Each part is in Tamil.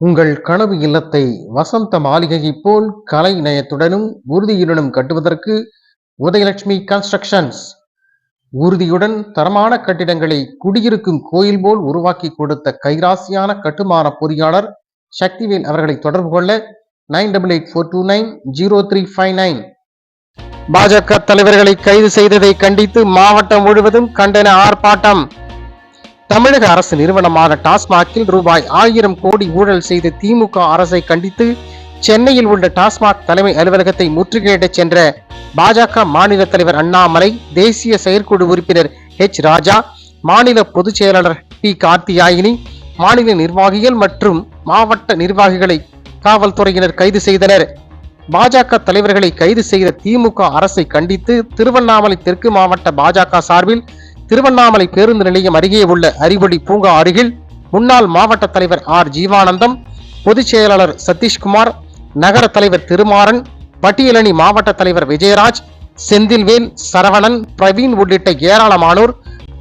உங்கள் கனவு இல்லத்தை வசந்த மாளிகையை போல் கலை நயத்துடனும் உறுதியுடனும் கட்டுவதற்கு உதயலட்சுமி கன்ஸ்ட்ரக்ஷன்ஸ் உறுதியுடன் தரமான கட்டிடங்களை குடியிருக்கும் கோயில் போல் உருவாக்கி கொடுத்த கைராசியான கட்டுமான பொறியாளர் சக்திவேல் அவர்களை தொடர்பு கொள்ள nine double eight four two nine zero three five nine பாஜக தலைவர்களை கைது செய்ததை கண்டித்து மாவட்டம் முழுவதும் கண்டன ஆர்ப்பாட்டம். தமிழக அரசு நிறுவனமான டாஸ்மாகில் ரூபாய் ஆயிரம் கோடி ஊழல் செய்த திமுக அரசை கண்டித்து சென்னையில் உள்ள டாஸ்மாக் தலைமை அலுவலகத்தை முற்றுகையிடச் சென்ற பாஜக மாநில தலைவர் அண்ணாமலை தேசிய செயற்குழு உறுப்பினர் ஹெச் ராஜா மாநில பொதுச் செயலாளர் பி. கார்த்தியாயினி மாநில நிர்வாகிகள் மற்றும் மாவட்ட நிர்வாகிகளை காவல்துறையினர் கைது செய்தனர். பாஜக தலைவர்களை கைது செய்த திமுக அரசை கண்டித்து திருவண்ணாமலை தெற்கு மாவட்ட பாஜக சார்பில் திருவண்ணாமலை பேருந்து நிலையம் அருகே உள்ள அறிவொளி பூங்கா அருகில் முன்னாள் மாவட்ட தலைவர் ஆர். ஜீவானந்தம் பொதுச் செயலாளர் சதீஷ்குமார் நகர தலைவர் திருமாறன் பட்டியலணி மாவட்ட தலைவர் விஜயராஜ் செந்தில்வேல் சரவணன் பிரவீன் உள்ளிட்ட ஏராளமானோர்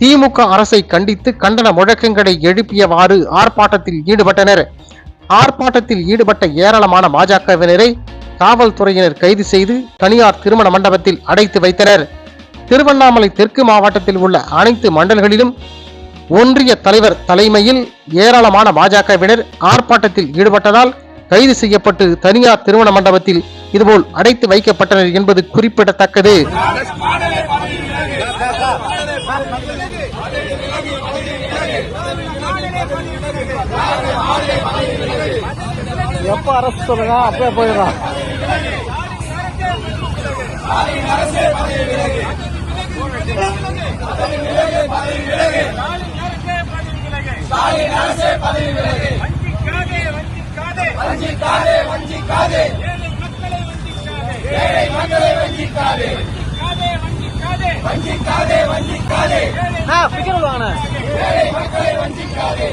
திமுக அரசை கண்டித்து கண்டன முழக்கங்களை எழுப்பியவாறு ஆர்ப்பாட்டத்தில் ஈடுபட்டனர். ஆர்ப்பாட்டத்தில் ஈடுபட்ட ஏராளமான பாஜகவினரை காவல்துறையினர் கைது செய்து தனியார் திருமண மண்டபத்தில் அடைத்து வைத்தனர். திருவண்ணாமலை தெற்கு மாவட்டத்தில் உள்ள அனைத்து மண்டல்களிலும் ஒன்றிய தலைவர் தலைமையில் ஏராளமான பாஜகவினர் ஆர்ப்பாட்டத்தில் ஈடுபட்டதால் கைது செய்யப்பட்டு தனியார் திருமண மண்டபத்தில் இதுபோல் அடைத்து வைக்கப்பட்டனர் என்பது குறிப்பிடத்தக்கது. எப்ப அரசு சொல்லுங்க போயிடலாம் வஞ்சிக்காதே வஞ்சிக்காதே வஞ்சிக்காதே ஏழை மக்களை வஞ்சிக்காதே வஞ்சிக்காதே வஞ்சிக்காதே வஞ்சிக்காதே ஏழை மக்களை வஞ்சிக்காதே